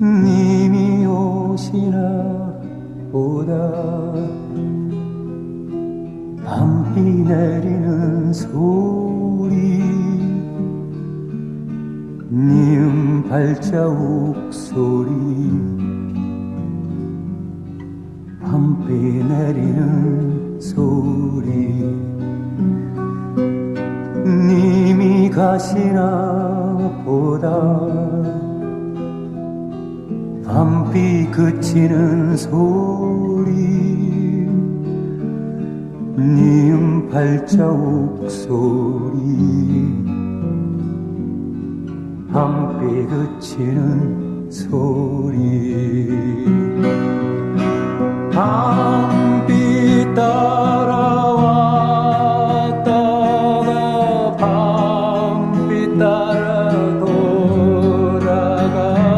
님이 오시나 보다. 밤비 내리는 소리 님 발자국 소리. 밤비 내리는 소리 님이 가시나 보다 밤비 그치는 소리. 님 발자국 소리. 밤비 그치는 소리. 밤